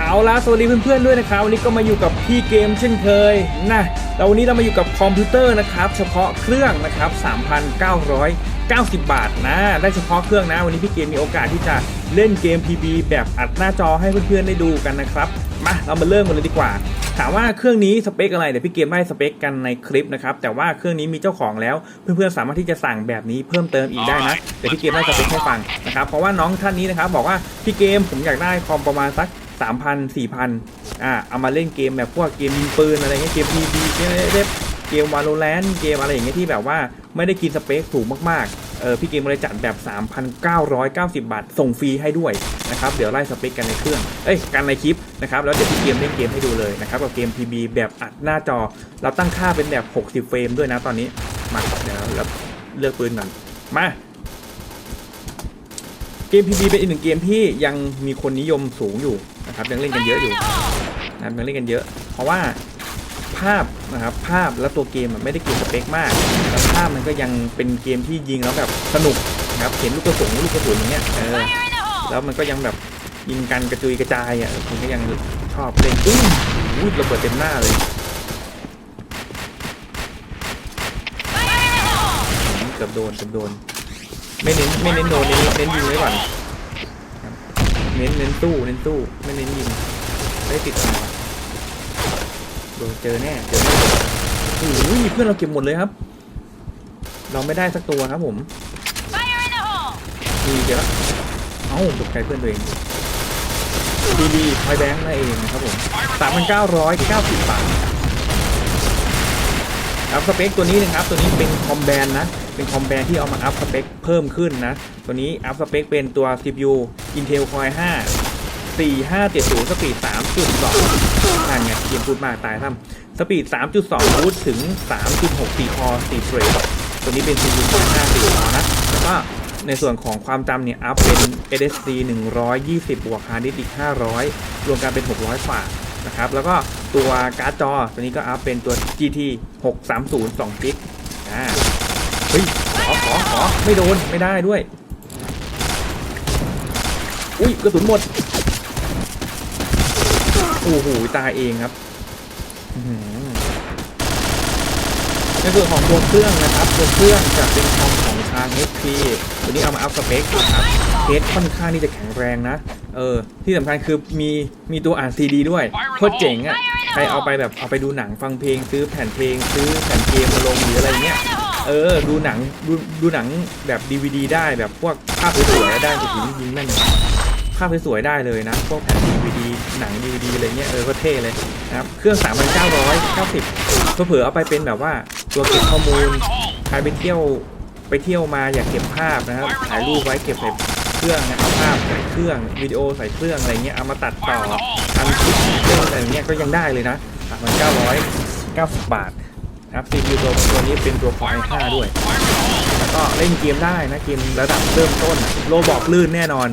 เอาละสวัสดีเพื่อนๆด้วยนะครับวันนี้ก็มาอยู่กับพี่เกมเช่นเคยนะแล้ววันนี้เรามาอยู่กับคอมพิวเตอร์นะครับเฉพาะเครื่องนะครับ 3,990 บาทนะ ได้เฉพาะเครื่องนะวันนี้พี่เกมมีโอกาสที่จะเล่นเกม PB แบบอัดหน้าจอให้เพื่อนๆได้ดูกันนะครับมาเรามาเริ่มกันเลยดีกว่า ถามว่าเครื่องนี้สเปคอะไรเดี๋ยวพี่เกมให้สเปคกันในคลิปนะครับแต่ว่าเครื่องนี้มีเจ้าของแล้ว เพื่อนๆสามารถที่จะสั่งแบบนี้เพิ่มเติมอีกได้นะเดี๋ยวพี่เกมให้สเปคให้ฟังนะครับเพราะว่าน้องท่านนี้นะครับบอกว่าพี่เกมผมอยากได้คอมประมาณสัก สามพันสี่พันอ่าเอามาเล่นเกมแบบพวกเกมยิงปืนอะไรเงี้ยเกมพีบีเกมเล็บเกมวาโลแรนเกมอะไรอย่างเงี้ยที่แบบว่าไม่ได้กินสเปคสูงมากๆเออพี่เกมเลยจัดแบบ 3,990 บาท ส่งฟรีให้ด้วยนะครับ เดี๋ยวไล่สเปคกันในเครื่อง เอ้ย กันในคลิปนะครับ แล้วเดี๋ยวพี่เกมเล่นเกมให้ดูเลยนะครับ กับเกม PB แบบอัดหน้าจอ เราตั้งค่าเป็นแบบ 60 เฟรมด้วยนะตอนนี้ มาเดี๋ยวเราเลือกปืนก่อน มาเกม PB เป็นอีกหนึ่งเกมที่ยังมีคนนิยมสูงอยู่ นะครับยังเล่นกันเยอะอยู่นะครับยังเล่นกันเยอะ เพราะว่าภาพนะครับภาพและตัวเกมมันไม่ได้เกมสเปคมาก แต่ภาพมันก็ยังเป็นเกมที่ยิงแล้วแบบสนุกนะครับเห็นลูกกระสุนลูกกระสุนอย่างเงี้ยเออแล้วมันก็ยังแบบยิงกันกระจุยกระจายอะผมก็ยังชอบเล่นอุ้ยอุ้ยระเบิดเต็มหน้าเลยเกือบโดนเกือบโดน ไม่เน้นไม่เน้นโดนเน้นเน้นยิงไว้ก่อน เน้นเน้นตู้เน้นตู้ไม่เน้นยิงได้ติดอะไรวโดนเจอแน่เจอแน่โอ้โหเพื่อนเราเก็บหมดเลยครับ เราไม่ได้สักตัวครับผมดีเยอะเอ้าตกใจเพื่อนตัวเองดีดีพอยแบงค์นั่นเองนะครับผมสามพันเก้าร้อยเก้าสิบบาทอัพสเปคตัวนี้นะครับ ตัวนี้เป็นคอมแบนนะ เป็นคอมแบนที่เอามาอัพสเปคเพิ่มขึ้นนะ ตัวนี้อัพสเปคเป็นตัว CPU Intel Core 5 4570 สปีด 3.2นั่นไงเกมพูดมากตายท่ำสปีด 3.2บูตถึง 3.64 คอ4เทรดตัวนี้เป็น CPU Core 5 4คอนะแล้วก็ในส่วนของความจำเนี่ย อัพเป็น SSD 120 บวกฮาร์ดดิสก์อีก 500 รวมกันเป็น 600 กว่านะครับ แล้วก็ตัวการ์ดจอ ตัวนี้ก็อัพเป็นตัว GT 630 2กิกอ่าเฮ้ยขอขอขอ ไม่โดนไม่ได้ด้วย อุ้ยกระสุนหมด โอ้โหตายเองครับอื้อหือในส่วนของตัวเครื่องนะครับตัวเครื่องจะเป็นคอมของทาง HP ตัวนี้เอามาอัพสเปคนะครับเคสค่อนข้างที่จะแข็งแรงนะ เออ ที่สำคัญคือมีมีตัวอ่านซีดีด้วยโคตรเจ๋งอะ่ะใครเอาไปแบบเอาไปดูหนังฟังเพลงซื้อแผ่นเพลง ซื้อแผ่นเกมมาลงหรืออะไรเงี้ย เออ ดูหนังดูดูหนังแบบ DVD ได้แบบพวกภาพสวยๆได้จะถึงยิงแม่นภาพสวยๆได้เลยนะ พวกแผ่น DVD หนัง DVD อะไรเงี้ยเออก็เท่เลยนะครับเครื่อง3,990เผื่อเอาไปเป็นแบบว่าตัวเก็บข้อมูลใครไปเที่ยวไปเที่ยวมาอยากเก็บภาพนะครับถ่ายรูปไว้เก็บใส่เครื่องนะเอาภาพใส่เครื่องวิดีโอใส่เครื่องอะไรเงี้ยเอามาตัดต่อทำคลิปเรื่องอะไรเงี้ยก็ยังได้เลยนะ3,990บาท นะครับ CPU ตัวตัวนี้เป็นตัว Core i5 ด้วย แล้วก็เล่นเกมได้นะเกมระดับเริ่มต้นโลบอกลื่นแน่นอน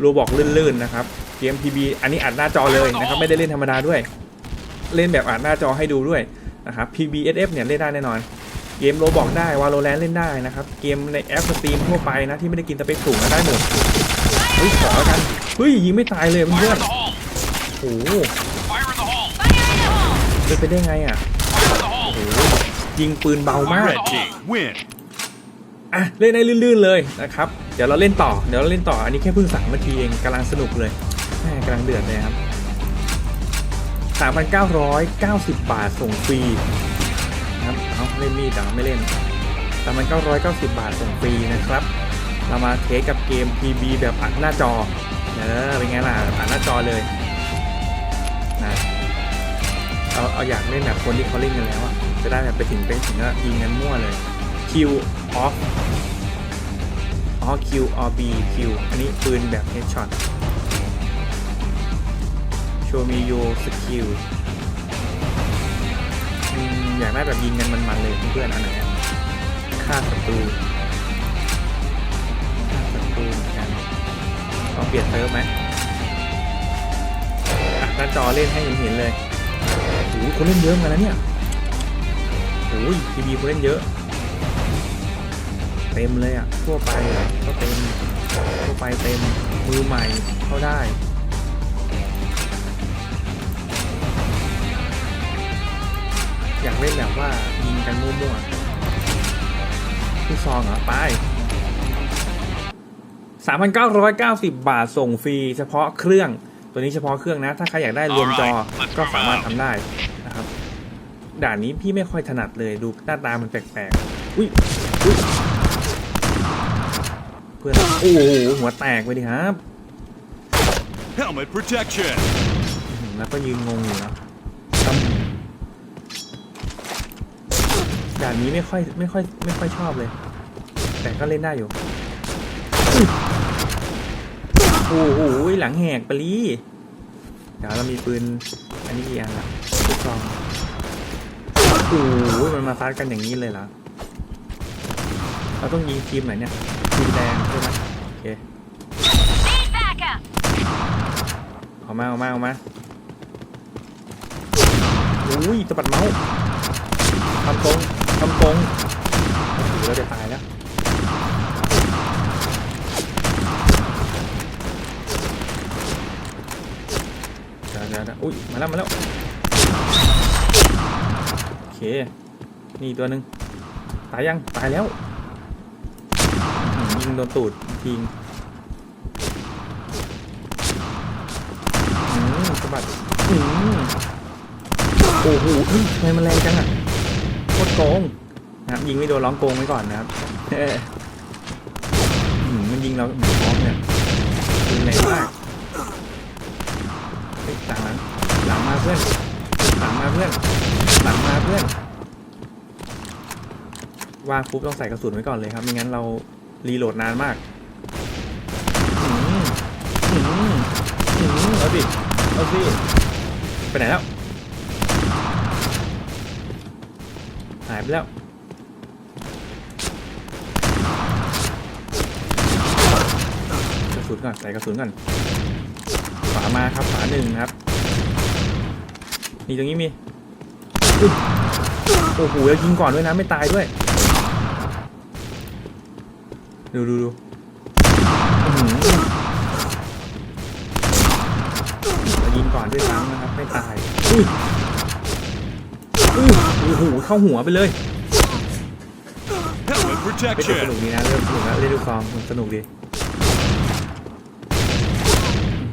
โลบอกลื่นๆนะครับเกม PB อันนี้อัดหน้าจอเลยนะครับไม่ได้เล่นธรรมดาด้วย เล่นแบบอัดหน้าจอให้ดูด้วยนะครับ PBSF เนี่ยเล่นได้แน่นอนเกมโลบอกได้วาโลแรนเล่นได้นะครับ เกมในแอปสตรีมทั่วไปนะที่ไม่ได้กินสเปคสูงนะได้หมดเฮ้ยขอกันเฮ้ยยิงไม่ตายเลยเพื่อนๆโอ้โหเป็นไปได้ไงอะโอ้โห ยิงปืนเบามาก Red team win. อะเล่นได้ลื่นๆเลยนะครับ เดี๋ยวเราเล่นต่อเดี๋ยวเราเล่นต่ออันนี้แค่เพิ่งสามนาทีเองกำลังสนุกเลยแม่กำลังเดือดเลยครับ 3,990 บาทส่งฟรีนะครับเอาเล่นมีดแต่ไม่เล่น 3,990 บาทส่งฟรีนะครับ เรามาเทสกับเกม PB แบบอัดหน้าจอเออเป็นไงล่ะอัดหน้าจอเลยนะ เอาเอาอยากเล่นแบบคนที่เขาเล่นกันแล้วอะจะได้แบบไปถึงไปถึงก็ยิงกันมั่วเลย Q off อ๋อ Q or B Q อันนี้ปืนแบบ headshot show me your skill อยากได้แบบยิงกันมันๆเลยเพื่อนอันไหนฆ่าศัตรูฆ่าศัตรูเหมือนกันลองเปลี่ยนเซิร์ฟไหมหน้าจอเล่นให้เห็นๆเลย โอ้คนเล่นเยอะมือนกันนะเนี่ยโอ้ยทีวีคนเล่นเยอะ เต็มเลยอะทั่วไปก็เต็ม ทั่วไปเต็ม มือใหม่เข้าได้อยากเล่นแบบว่ายิงกันมั่วๆผู้ซองเหรอไป 3,990 บาทส่งฟรีเฉพาะเครื่อง ตัวนี้เฉพาะเครื่องนะ ถ้าใครอยากได้รวมจอก็สามารถทำได้นะครับ ด่านนี้พี่ไม่ค่อยถนัดเลยดูหน้าตามันแปลกๆอุ้ยอุ้ยเพื่อนโอ้โหหัวแตกไปดิครับ Helmet protection. อืมแล้วก็ยืนงงอยู่นะตั้มด่านนี้ไม่ค่อยไม่ค่อยไม่ค่อยชอบเลย แต่ก็เล่นได้อยู่อุ๊ย โอ้โหหลังแหกปลีเดี๋ยวเรามีปืนอันนี้อีกอันละลูกซองโอ้โหมันมาซัดกันอย่างนี้เลยเหรอเราต้องยิงทีมไหนเนี่ยทีมแดงใช่ไหมโอเค Need backup! เอามาเอามาเอามาอุ้ยสะบัดเมาส์ทำตรงทำตรงโอ้โหเราจะตายแล้ว เดี๋ยวเดี๋ยวเดี๋ยว อุ้ยมาแล้วมาแล้วโอเคนี่ตัวหนึ่งตายยังตายแล้วยิงโดนตูดยิงอืมสะบัดอืมโอ้โหทำไมมันแรงจังอะโคตรโกงนะครับยิงไม่โดนร้องโกงไว้ก่อนนะครับเอออืมมันยิงเราหมูท้องเนี่ยรุนแรงมาก พื่อนหลังมาเพื่อนหลังมาเพื่อน วางปุ๊บต้องใส่กระสุนไว้ก่อนเลยครับไม่งั้นเรารีโหลดนานมากอืมอืมอืมเอาสิเอาสิไปไหนแล้วหายไปแล้วกระสุนก่อนใส่กระสุนก่อนขวามาครับขวาหนึ่งครับ นี่ตรงนี้มีอุ๊ยโอ้โหแล้วยิงก่อนด้วยนะไม่ตายด้วย ดูดูดูอื้อหือเรายิงก่อนด้วยซ้ำนะครับไม่ตายอุ้ยอุ้ยโอ้โหเข้าหัวไปเลย Helmet เป็นสนุ protection. กดีนะเริ่มสนุกแล้วเล่นดูฟองมันสนุกดี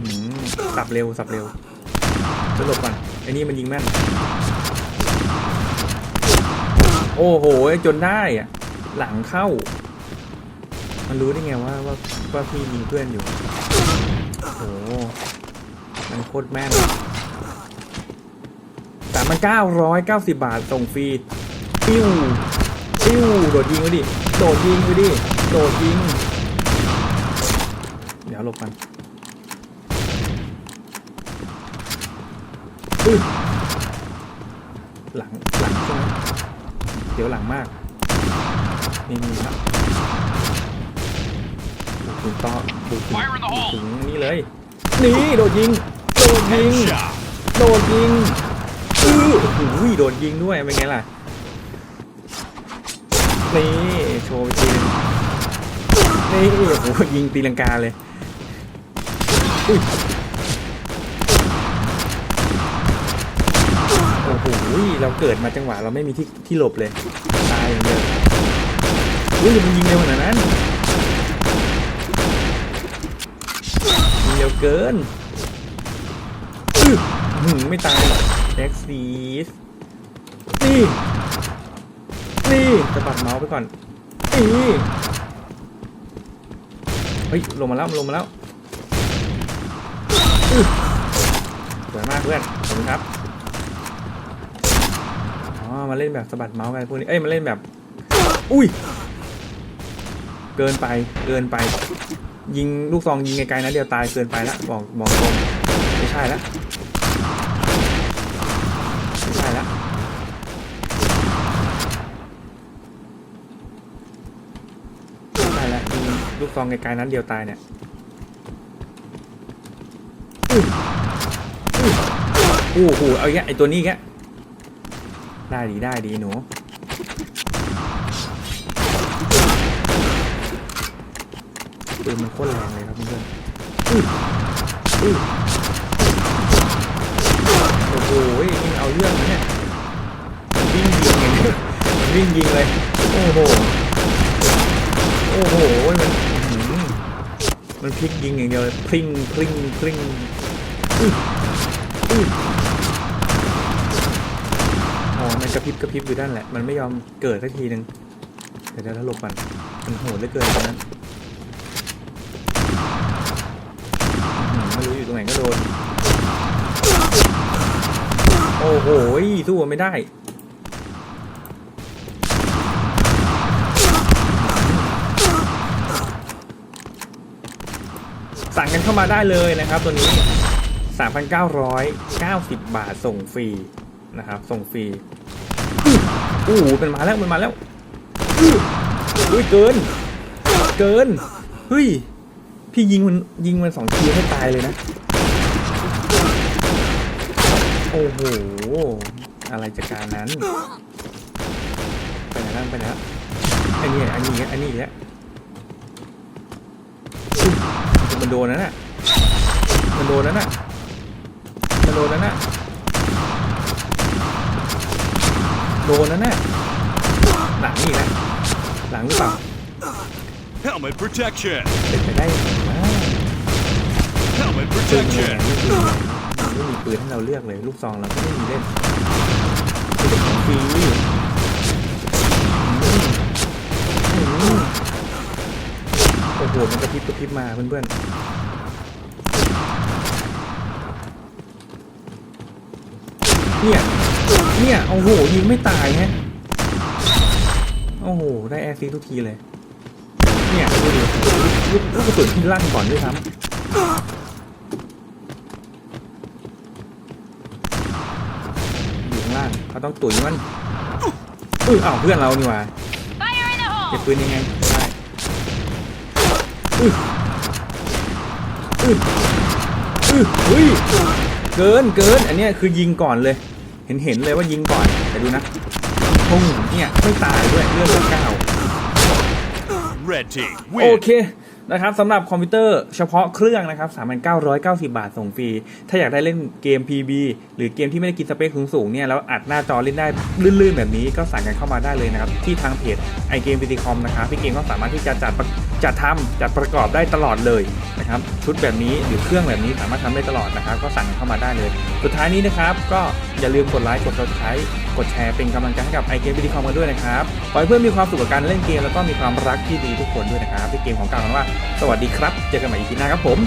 อื้อหือสับเร็วสับเร็ว จะหลบก่อนไอ้นี่มันยิงแม่น โอ้โห จนได้อะหลังเข้า มันรู้ได้ไงว่าว่าว่าพี่ยิงเพื่อนอยู่ โอ้โห มันโคตรแม่นสามพันเก้าร้อยเก้าสิบบาทส่งฟรี ปิ้ว ปิ้ว โดดยิงไปดิ โดดยิงไปดิ โดดยิง เดี๋ยวหลบกันอุ้ย หลังหลังใช่ไหมเดี๋ยวหลังมาก นี่นี่ครับบุกถึงต่อบุกถึงบุกถึงนี่เลย นี่โดดยิง โดดยิง Headshot. โดดยิงอื้อโอ้โหโดดยิงด้วย เป็นไงล่ะ นี่โชว์ไปทีนึงนี่โอ้โหยิงตีลังกาเลยอุ้ย โอ้โหเราเกิดมาจังหวะเราไม่มีที่ที่หลบเลยตายอย่างเดียวอุ้ยมันยิงเร็วขนาดนั้นยิงเร็วเกินหืมไม่ตายแจ็คซีสนี่นี่จะปัดเมาส์ไปก่อนนี่เฮ้ยลงมาแล้วลงมาแล้วสวยมากเพื่อนขอบคุณครับ มาเล่นแบบสะบัดเมาส์กันพวกนี้เอ้ยมาเล่นแบบ อุ้ย เกินไปเกินไป ยิงลูกซองยิงไกลๆนะเดียวตายเกินไปละบอกบอกตรงไม่ใช่ละไม่ใช่ละไม่ใช่ละยิงลูกซองไกลๆนั้นเดียวตายเนี่ยโอ้โหเอาอีกแล้วไอตัวนี้อีกแล้ว ได้ดีได้ดีหนูปืนมันโคตรแรงเลยครับเพื่อนโอ้โหนี่เอาเรื่องนะเนี่ยวิ่งดีวิ่งยิงเลย โอ้โห โอ้โห มัน มันพลิกยิงอย่างเดียวเลยพริ้งพริ้งพริ้งอื้ออื้ออ๋อ มันก ระพริบกระพริบอยู่ด้านแหละ มันไม่ยอมเกิดสักทีหนึ่งเดี๋ยวเดี๋ยวถ้าหลบก่อนมันโหดเหลือเกินตอนนั้นไม่รู้อยู่ตรงไหนก็โดน โอ้โหสู้ไม่ได้สั่งกันเข้ามาได้เลยนะครับตัวนี้ 3,990 บาทส่งฟรีนะครับ ส่งฟรี อู้หูเป็นมาแล้วมันมาแล้วอุ้ยเกิน เกินเฮ้ยพี่ยิงมันยิงมันสองทีให้ตายเลยนะ โอ้โหอะไรจากการนั้นไปไหนแล้วไปไหนแล้วอันนี้อันนี้อันนี้อีกแล้วมันโดนนั่นน่ะมันโดนนั่นน่ะมันโดนนั่นน่ะ โดนนั่นน่ะหลังนี่นะหลังหรือเปล่า Helmet protection. เป็นไปได้ยังไงวะ Helmet ปืนเนี่ย protection. ไม่มีปืนให้เราเลือกเลย ลูกซองเราก็ไม่มีเล่นเป็นของฟรีอืมอืมโอ้โหมันกระพริบกระพริบมาเพื่อนๆ เนี่ย เนี่ยโอ้โหยิงไม่ตายฮะโอ้โหได้แอร์ซีทุกทีเลย เนี่ยดูดิลูกลูกกระสุนที่ลั่นก่อนด้วยซ้ำอยู่ข้างล่างเขาต้องตุ๋ยมันเอออ้าวเพื่อนเรานี่หว่าเก็บปืนยังไงได้อื้ออื้ออื้อเฮ้ยเกินเกินอันนี้คือยิงก่อนเลย เห็นเห็นเลยว่ายิงก่อนแต่ดูนะพุ่งเนี่ยไม่ตายด้วยเลือดเหลือเก้า Red team โอ win. เค นะครับสำหรับคอมพิวเตอร์เฉพาะเครื่องนะครับ 3,990 บาทส่งฟรี ถ้าอยากได้เล่นเกม PB หรือเกมที่ไม่ได้กินสเปคสูงๆเนี่ยแล้วอัดหน้าจอเล่นได้ลื่นๆ แบบนี้ก็สั่งกันเข้ามาได้เลยนะครับ ที่ทางเพจ i g a m e p c c o m นะครับพี่เกมก็สามารถที่จะจัดประจัดทำจัดประกอบได้ตลอดเลยนะครับชุดแบบนี้หรือเครื่องแบบนี้สามารถทำได้ตลอดนะครับ ก็สั่งเข้ามาได้เลย สุดท้ายนี้นะครับ ก็อย่าลืมกดไลค์กดแชร์ กดแชร์เป็นกำลังใจให้กับ i g a m e p c c o m กันด้วยนะครับขอให้เพื่อนมีความสุขกับการเล่นเกมแล้วก็มีความรักที่ดีทุกคนด้วยนะครับพี่เกมของกลางกันว่า สวัสดีครับ เจอกันใหม่อีพีหน้าครับผม